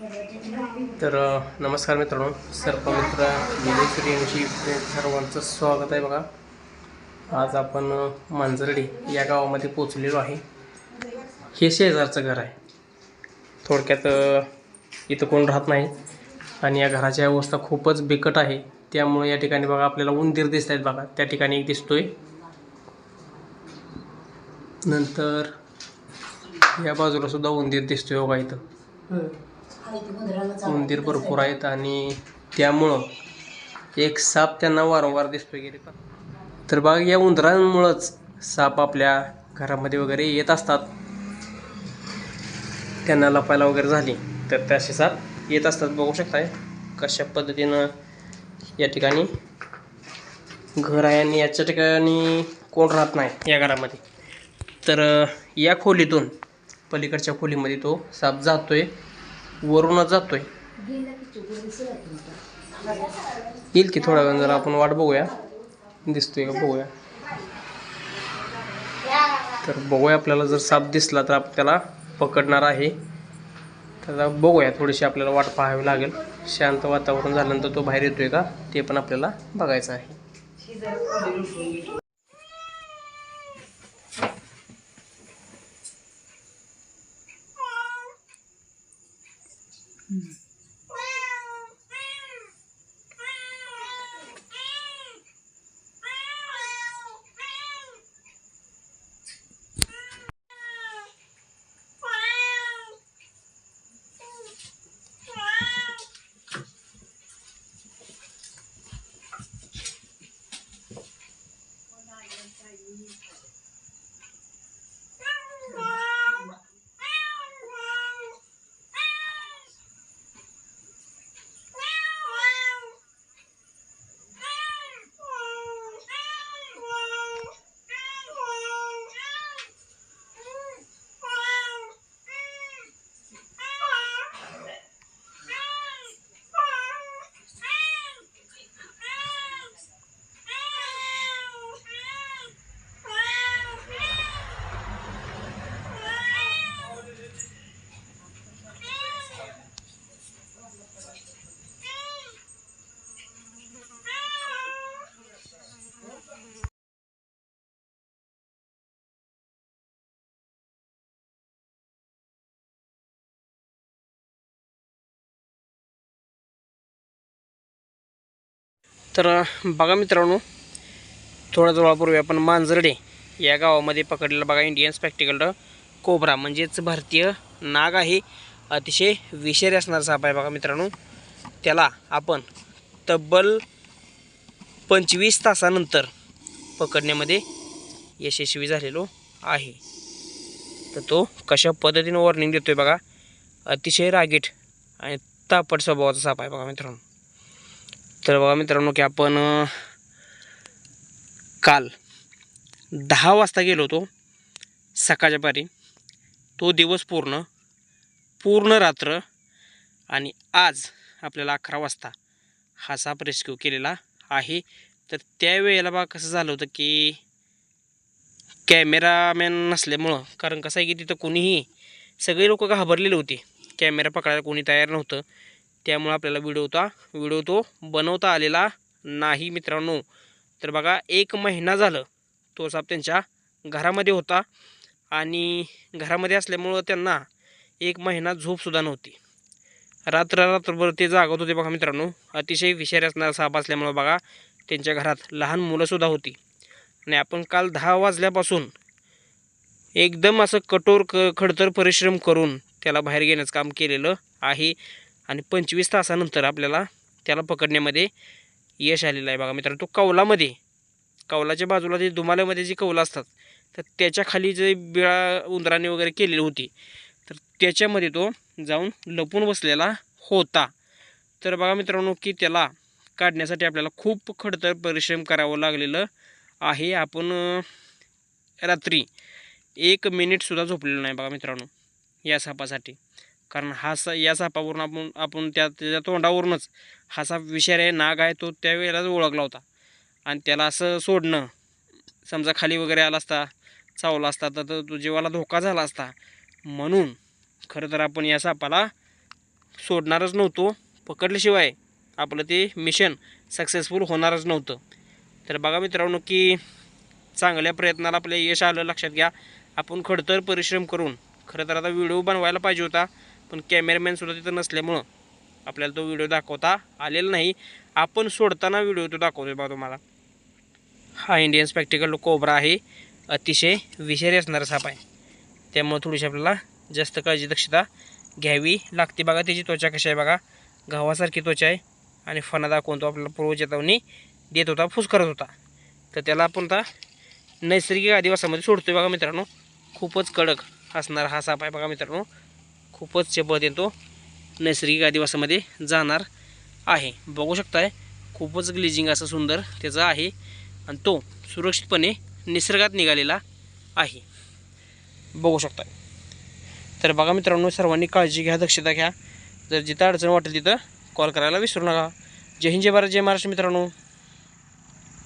तर नमस्कार मित्रांनो. सर्पमित्र विजय यांची सर्वांचं स्वागत आहे बघा. आज आपण मांजर्डी मांजरडी या गावामध्ये पोचलेलो आहे. हे शेजारचं घर आहे. थोडक्यात इथं कोण राहत नाही आणि या घराची अवस्था खूपच बिकट आहे. त्यामुळे या ठिकाणी बघा आपल्याला उंदीर दिसत आहेत बघा. त्या ठिकाणी एक दिसतोय. नंतर या बाजूला सुद्धा उंदीर दिसतोय बघा इथं. हो. उंदीर भरपूर आहेत आणि त्यामुळं एक साप त्यांना वारंवार दिसतोय गेले तर बघा या उंदरांमुळंच साप आपल्या घरामध्ये वगैरे येत असतात. त्यांना लपायला वगैरे झाली तर ते असे साप येत असतात. बघू शकताय कशा पद्धतीनं या ठिकाणी घर आहे आणि याच्या ठिकाणी कोण राहत नाही या घरामध्ये. तर या खोलीतून पलीकडच्या खोलीमध्ये तो साप जातोय. वरूनच जातोय. येईल की थोडा वेळ जरा आपण वाट बघूया. दिसतोय का? बघूया. तर बघूया आपल्याला जर साप दिसला तर आपण त्याला पकडणार आहे. तर बघूया थोडीशी आपल्याला वाट पाहावी लागेल. शांत वातावरण झाल्यानंतर तो बाहेर येतोय का? ते पण आपल्याला बघायचं आहे. तर बघा मित्रांनो थोड्या जवळपूर्वी आपण मांजरडे या गावामध्ये पकडलेला बघा इंडियन स्पॅक्टिकल कोबरा. म्हणजेच भारतीय नाग आहे. अतिशय विषारी असणारा साप आहे बघा मित्रांनो. त्याला आपण तब्बल पंचवीस तासानंतर पकडण्यामध्ये यशस्वी झालेलो आहे. तर तो कशा पद्धतीनं वॉर्निंग आहे बघा. अतिशय रागीट आणि तापट स्वभावाचा साप आहे बघा मित्रांनो. तर बघा मित्रांनो की आपण काल दहा वाजता गेलो होतो सकाळच्या पारी. तो दिवस पूर्ण पूर्ण रात्र आणि आज आपल्याला अकरा वाजता हा साप रेस्क्यू केलेला आहे. तर त्यावेळेला बा कसं झालं होतं की कॅमेरामॅन नसल्यामुळं कारण कसं आहे की तिथं कोणीही सगळे लोक घाबरलेले होते. कॅमेरा पकडायला कोणी तयार नव्हतं. त्यामुळं आपल्याला व्हिडिओ होता व्हिडिओ तो बनवता आलेला नाही मित्रांनो. तर बघा एक महिना झालं तो साप त्यांच्या घरामध्ये होता. आणि घरामध्ये असल्यामुळं त्यांना एक महिना झोपसुद्धा नव्हती. रात्र रात्रभर ते जागत होते बघा मित्रांनो. अतिशय विषारी असणारा साप असल्यामुळं बघा त्यांच्या घरात लहान मुलंसुद्धा होती. आणि आपण काल दहा वाजल्यापासून एकदम असं कठोर क खडतर परिश्रम करून त्याला बाहेर घेण्याचं काम केलेलं आहे. आणि पंचवीस तासानंतर आपल्याला त्याला पकडण्यामध्ये यश आलेलं आहे बघा मित्रांनो. तो कौलामध्ये कौलाच्या बाजूला जे दुमाल्यामध्ये जी कौलं असतात तर त्याच्याखाली जे बिळा उंदराने वगैरे केलेली होती तर त्याच्यामध्ये तो जाऊन लपून बसलेला होता. तर बघा मित्रांनो की त्याला काढण्यासाठी आपल्याला खूप खडतर परिश्रम करावं लागलेलं आहे. आपण रात्री एक मिनिटसुद्धा झोपलेलं नाही बघा मित्रांनो या सापासाठी. कारण हा सा या सापावरून आपण आपण त्या त्याच्या तोंडावरूनच हा साप विषारी आहे नाग आहे तो त्यावेळेलाच ओळखला होता. आणि त्याला असं सोडणं समजा खाली वगैरे आला असता चावला असता तर तो जीवाला धोका झाला असता. म्हणून खरं तर आपण या सापाला सोडणारच नव्हतो पकडल्याशिवाय आपलं ते मिशन सक्सेसफुल होणारच नव्हतं. तर बघा मित्रांनो की चांगल्या प्रयत्नाला आपल्या यश आलं लक्षात घ्या. आपण खडतर परिश्रम करून खरं तर आता व्हिडिओ बनवायला पाहिजे होता. पण कॅमेरामॅनसुद्धा तिथं नसल्यामुळं आपल्याला तो व्हिडिओ दाखवता आलेला नाही. आपण सोडताना व्हिडिओ तो दाखवतोय बा तुम्हाला. हा इंडियन स्पेक्टिकल कोबरा आहे. अतिशय विषारी असणारा साप आहे. त्यामुळे थोडीशी आपल्याला जास्त काळजी दक्षता घ्यावी लागते बघा. त्याची त्वचा कशी आहे बघा. गव्हासारखी त्वचा आहे आणि फणा दाखवून तो आपल्याला पूर्व चेतावणी देत होता फुस करत होता. तर त्याला आपण आता नैसर्गिक आदिवासामध्ये सोडतोय बघा मित्रांनो. खूपच कडक असणारा हा साप आहे बघा मित्रांनो. खूपच चपळ तो नैसर्गिक आदिवासामध्ये जाणार आहे. बघू शकताय खूपच ग्लिजिंग असं सुंदर त्याचा आहे आणि तो सुरक्षितपणे निसर्गात निघालेला आहे. बघू शकता तर बघा मित्रांनो सर्वांनी काळजी घ्या दक्षता घ्या. जर जिथं अडचण वाटेल तिथं कॉल करायला विसरू नका. जय हिंद जय भारत जय महाराष्ट्र मित्रांनो.